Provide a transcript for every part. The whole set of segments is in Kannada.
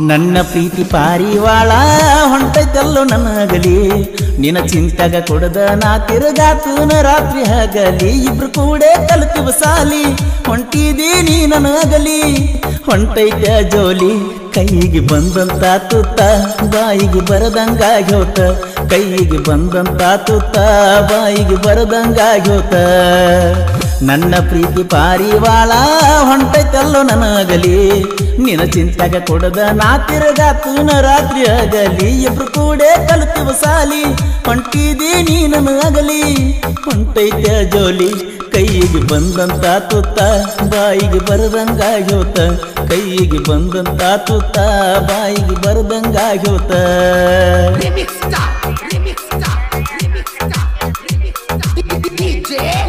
ನನ್ನ ಪ್ರೀತಿ ಪಾರಿವಾಳ ಹೊಂಟೈತಲ್ಲೋ ನನಗಲಿ ನಿನ್ನ ಚಿಂತೆಗ ಕೊಡದ ನಾ ತಿರುಗಾತುನ ರಾತ್ರಿ ಹಗಲಿ. ಇಬ್ರು ಕೂಡೆ ಕಲ್ತಿವ ಸಾಲಿ ಹೊಂಟಿದೀನಿ ನನಗಲಿ ಹೊಂಟೈತ ಜೋಲಿ, ಕೈಗೆ ಬಂದಂತ ತುತ್ತ, ಬಾಯಿಗೆ ಬರದಂಗಾಗ್ಯೋತ ಕೈಗೆ ಬಂದಂತ ತುತ್ತ, ಬಾಯಿಗೆ ಬರದಂಗಾಗ್ಯೋತ ನನ್ನ ಪ್ರೀತಿ ಪಾರಿವಾಳ ಹೊಂಟೈತಲ್ಲೋ ನನಗಲಿ. ನಿನ್ನ ಚಿಂತೆಗೆ ಕೊಡದ ನಾ ತಿರುಗಾತುನ ರಾತ್ರಿ ಆಗಲಿ. ಇಬ್ರು ಕೂಡೆ ಕಲ್ತಿವ ಸಾಲಿ ಹೊಂಟಿದೀನಿ ನನಗಲಿ. ಹೊಂಟೈತೆ ಜೋಲಿ, ಕೈಗೆ ಬಂದಂತ ತುತ್ತ, ಬಾಯಿಗೆ ಬರದಂಗಾಗ್ಯೋತ ಕೈಗೆ ಬಂದಂತ ತುತ್ತ, ಬಾಯಿಗೆ ಬರದಂಗಾಗ್ಯೋತ Yeah!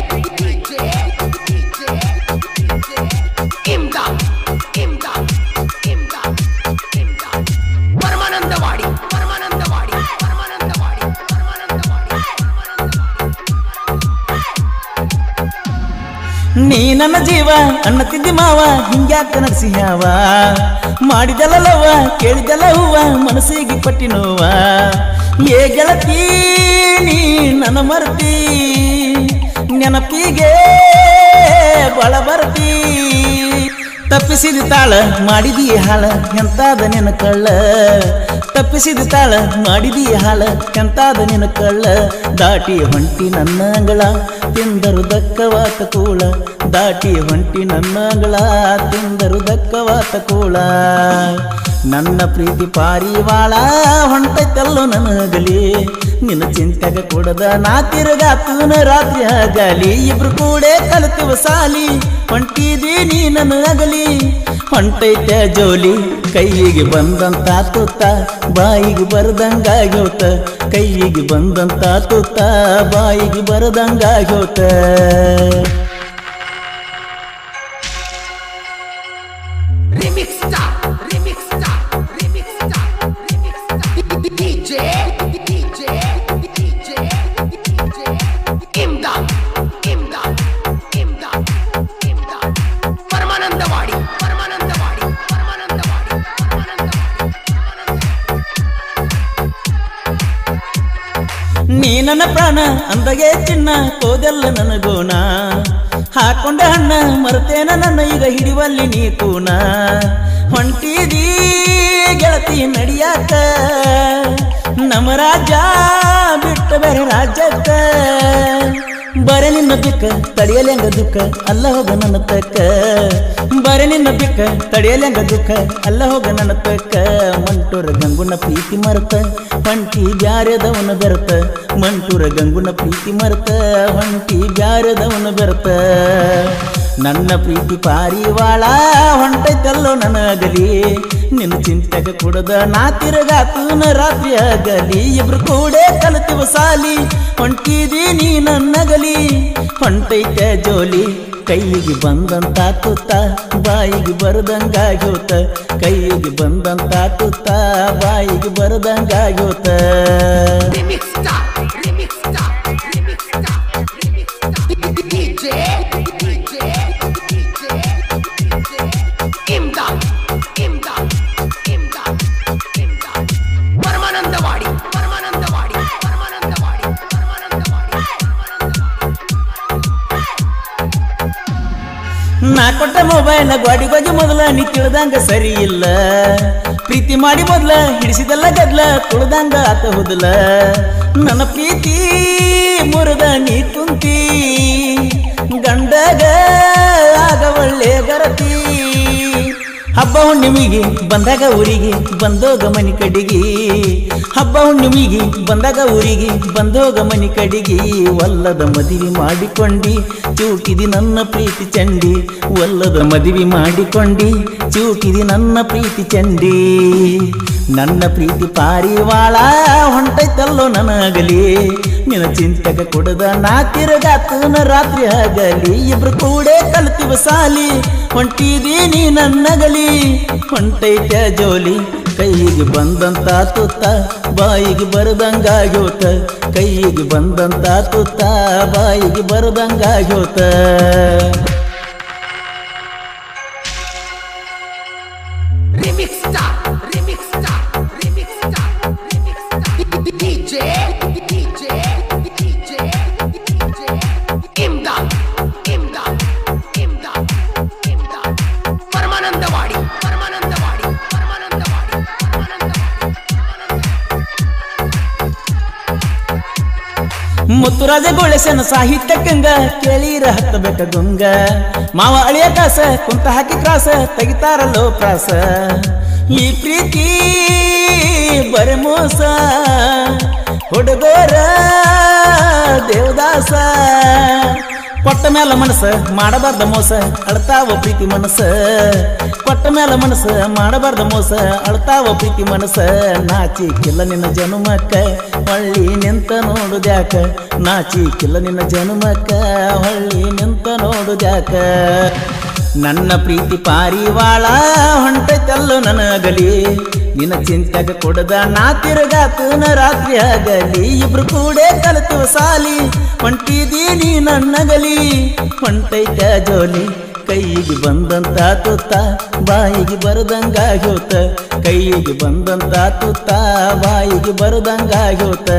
ನೀ ನನ್ನ ಜೀವ ಅನ್ನತಿದ್ದಿ ಮಾವ, ಹಿಂಗ್ಯಾಕ ನಡ್ಸಿ ಯಾವ ಮಾಡಿದಲ್ಲ ಕೇಳಿದಲ್ಲ ಹೂವ, ಮನಸ್ಸಿಗೆ ಪಟ್ಟಿ ನೋವ? ಏ ಗೆಳತಿ, ನೀ ನನ್ನ ಮರ್ತಿ, ನೆನಪಿಗೆ ಬಳ ಬರ್ತಿ ತಪ್ಪಿಸಿದ ತಾಳ ಮಾಡಿದೀಯ ಹಾಳ, ಎಂತಾದ ನಿನ್ನ ಕಳ್ಳ? ತಪ್ಪಿಸಿದ ತಾಳ ಮಾಡಿದೀಯ ಹಾಳ, ಎಂತಾದ ನಿನ್ನ ಕಳ್ಳ? ದಾಟಿ ಹೊಂಟಿ ನನ್ನ ಅಂಗಳ, ತಿಂದರು ದಕ್ಕವಾತ ಕೂಳ. ದಾಟಿ ಹೊಂಟಿ ನನ್ನ ಅಂಗಳ, ತಿಂದರು ದಕ್ಕವಾತ ಕೂಳ. ನನ್ನ ಪ್ರೀತಿ ಪಾರಿವಾಳ ಹೊಂಟೈತಲ್ಲೋ ನನಗಲಿ ನಿನ್ನ ಚಿಂತೆಗ ಕೊಡದ ನಾ ತಿರುಗಾತುನ ರಾತ್ರಿ ಜಾಲಿ ಇಬ್ರು ಕೂಡೆ ಕಲಿತುವ ಸಾಲಿ. ನೀ ನನಗಲಿ ಹೊಂಟೈತೆ ಜೋಲಿ. ಕೈಯಿಗೆ ಬಂದಂತ ತುತ್ತ ಬಾಯಿಗೆ ಬರದಂಗಾಗ್ಯೋತ ಕೈಯಿಗೆ ಬಂದಂತ ತುತ್ತ ಬಾಯಿಗೆ ಬರದಂಗಾಗ್ಯೋತ star, ನೀ ನನ್ನ ಪ್ರಾಣ, ಅಂದಗೆ ಚಿನ್ನ ಕೋದೆಲ್ಲ ನನಗೋಣ. ಹಾಕೊಂಡ ಹಣ್ಣ, ಮರ್ತೇನ ನನ್ನ, ಈಗ ಹಿಡಿವಲ್ಲಿ ನೀ ಕೂನ. ಹೊಂಟಿದೀ ಗೆಳತಿ ನಡಿಯಾಕ, ನಮ್ಮ ರಾಜ ಬಿಟ್ಟ ಬೇರೆ ರಾಜ್ಯಕ್ಕ. ಬರೆ ನಿನ್ನ ಬಿಕ್ಕ ತಡೆಯಲೆಂಗ ದುಃಖ, ಅಲ್ಲ ಹೋಗ ನನ್ನ ತಕ್ಕ. ಬರೆ ನಿನ್ನ ಬಿಕ್ಕ ತಡೆಯಲೆಂಗ ದುಃಖ, ಅಲ್ಲ ಹೋಗ ನನ್ನ ತಕ್ಕ. ಮಂಟೂರ ಗಂಗುನ ಪ್ರೀತಿ ಮರತ ಹೊಂಟಿ ಬ್ಯಾರದವನ ಬೆರತ. ಮಂಟೂರ ಗಂಗುನ ಪ್ರೀತಿ ಮರತ ಹೊಂಟಿ ಬ್ಯಾರದವನ ಬೆರತ. ನನ್ನ ಪ್ರೀತಿ ಪಾರಿವಾಳ, ಹೊಂಟೈತಲ್ಲೋ ನನಗಲಿ ನಿನ್ನ ಚಿಂತೆಗೆ ಕುಡದ ನಾ ತಿರುಗಾತುನ ರಾತ್ರಿ ಆಗಲಿ ಇಬ್ರು ಕೂಡೆ ಕಲಿತಿವ ಸಾಲಿ ಹೊಂಟಿದೀನಿ ನನ್ನಗಲಿ ಹೊಂಟೈತ ಜೋಲಿ ಕೈಯಿಗೆ ಬಂದಂತ ತುತ್ತ, ಬಾಯಿಗೆ ಬರದಂಗಾಗ್ಯೋತ. ಕೈಯಿಗೆ ಬಂದಂತ ತುತ್ತ, ಬಾಯಿಗೆ ಬರದಂಗಾಗ್ಯೋತ. ನಾ ಗೋಡಿ ಮೊಬೈಲ್ ಮೊದಲ ನೀ ತಿಳಿದಂಗ ಸರಿ ಇಲ್ಲ. ಪ್ರೀತಿ ಮಾಡಿ ಮೊದಲ ಹಿಡಿಸಿದಲ್ಲ ಗದ್ಲ, ತುಳ್ದಂಗ ಆತ ಹೋದಲ. ನನ್ನ ಪ್ರೀತಿ ಮುರಿದ ನೀ ಕುಂತಿ, ಗಂಡಗ ಆಗ ಒಳ್ಳೆ ಗರತಿ. ಹಬ್ಬ ಹುಣ್ಣಿಮೆಗೆ ಬಂದಾಗ ಊರಿಗೆ ಬಂದೋಗ ಗಮನಿ ಕಡಿಗೆ. ಹಬ್ಬ ಹುಣ್ಣಿಮೆಗೆ ಬಂದಾಗ ಊರಿಗೆ ಬಂದೋಗ ಗಮನಿ ಕಡಿಗೆ. ಒಲ್ಲದ ಮದುವೆ ಮಾಡಿಕೊಂಡಿ ಚೂಟಿದಿ ನನ್ನ ಪ್ರೀತಿ ಚಂಡಿ. ಒಲ್ಲದ ಮದುವೆ ಮಾಡಿಕೊಂಡಿ ಚೂಟಿದಿ ನನ್ನ ಪ್ರೀತಿ ಚಂಡಿ. ನನ್ನ ಪ್ರೀತಿ ಪಾರಿವಾಳ, ಹೊಂಟೈತಲ್ಲೋ ನನಗಲಿ. ನಿನ್ನ ಚಿಂತಕ ಕೊಡದ ನಾ ತಿರುಗಾತನ ರಾತ್ರಿ ಆಗಲಿ. ಇಬ್ರು ಕೂಡೆ ಕಲ್ತಿವ ಸಾಲಿ, ಹೊಂಟಿದೀನಿ ನನ್ನಗಲಿ. ಹೊಂಟೈತೆ ಜೋಲಿ ಕೈಗೆ ಬಂದಂತ ತುತ್ತ ಬಾಯಿಗೆ ಬರದಂಗಾಗ್ಯೋತ ಕೈಗೆ ಬಂದಂತ ತುತ್ತ ಬಾಯಿಗೆ ಬರದಂಗಾಗ್ಯೋತ remix star remix star remix star remix star DJ Muthuraja ಗೋಳೆಸನ ಸಾಹಿತ್ಯ ಕಂಗ ಕೇಳಿರ ಹತ್ತಬೇಕ ಗುಂಗ. ಮಾವ ಅಳಿಯ ಕಾಸ ಕುಂತ ಹಾಕಿ ಕ್ರಾಸ, ತೆಗಿತಾರಲ್ಲೋ ಪ್ರಾಸ. ಈ ಪ್ರೀತಿ ಬರೆ ಮೋಸ, ಹುಡುಗೋರ ದೇವದಾಸ. ಕೊಟ್ಟ ಮೇಲೆ ಮನಸ್ಸ ಮಾಡಬಾರ್ದ ಮೋಸ, ಅಳ್ತಾವ ಪ್ರೀತಿ ಮನಸ್ಸ. ಕೊಟ್ಟ ಮೇಲೆ ಮನಸ್ಸ ಮಾಡಬಾರ್ದ ಮೋಸ, ಅಳ್ತಾವ ಪ್ರೀತಿ ಮನಸ್ಸ. ನಾಚಿಕಿಲ್ಲ ನಿನ್ನ ಜನುಮಕ್ಕ, ಹೊಳ್ಳಿ ನಿಂತ ನೋಡುದ್ಯಾಕ ನಾಚಿಕಿಲ್ಲ ನಿನ್ನ ಜನುಮಕ್ಕ, ಹೊಳ್ಳಿ ನಿಂತ ನೋಡುದ್ಯಾಕ ನನ್ನ ಪ್ರೀತಿ ಪಾರಿವಾಳ, ಹೊಂಟೈತಲ್ಲೋ ನನಗಲಿ ನಿನ್ನ ಚಿಂತೆಗ ಕೊಡದ ನಾ ತಿರುಗಾತನ ರಾತ್ರಿ ಆಗಲಿ. ಇಬ್ರು ಕೂಡೆ ಕಲಿತು ಸಾಲಿ, ಹೊಂಟಿದೀನಿ ನನ್ನಗಲಿ ಹೊಂಟೈತ ಜೋಲಿ ಕೈಗೆ ಬಂದಂತ ತುತ್ತ, ಬಾಯಿಗೆ ಬರದಂಗಾಗ್ಯೋತ ಕೈಗೆ ಬಂದಂತ ತುತ್ತ, ಬಾಯಿಗೆ ಬರದಂಗ ಹೋತ!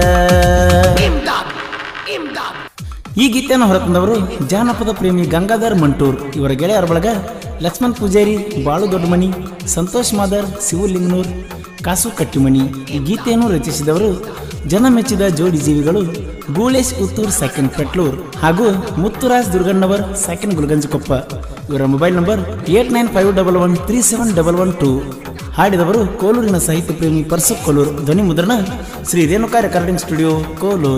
ಈ ಗೀತೆಯನ್ನು ಹೊರತಂದವರು ಜಾನಪದ ಪ್ರೇಮಿ ಗಂಗಾಧರ್ ಮಂಟೂರ್. ಇವರ ಗೆಳೆಯರ ಬಳಗ ಲಕ್ಷ್ಮಣ್ ಪೂಜಾರಿ, ಬಾಳು ದೊಡ್ಡಮನಿ, ಸಂತೋಷ್ ಮಾದರ್, ಶಿವಲಿಂಗನೂರ್, ಕಾಸು ಕಟ್ಟಿಮಣಿ ಈ ಗೀತೆಯನ್ನು ರಚಿಸಿದವರು ಜನ ಮೆಚ್ಚಿದ ಜೋಡಿ ಜೀವಿಗಳು ಗೂಳೇಶ್ ಉತ್ತೂರ್, ಸೆಕೆಂಡ್ ಪೆಟ್ಲೂರ್ ಹಾಗೂ ಮುತ್ತುರಾಜ್ ದುರ್ಗಣ್ಣವರ್, ಸೆಕೆಂಡ್ ಗುಲ್ಗಂಜಕೊಪ್ಪ. ಇವರ mobile number eight nine five double one three seven double one two. ಹಾಡಿದವರು ಕೋಲೂರಿನ ಸಾಹಿತ್ಯ ಪ್ರೇಮಿ ಪರ್ಸು ಕೋಲೂರು ಧ್ವನಿ ಮುದ್ರಣ ಶ್ರೀ ರೇಣುಕಾ ರೆಕಾರ್ಡಿಂಗ್ ಸ್ಟುಡಿಯೋ ಕೋಲೂರು.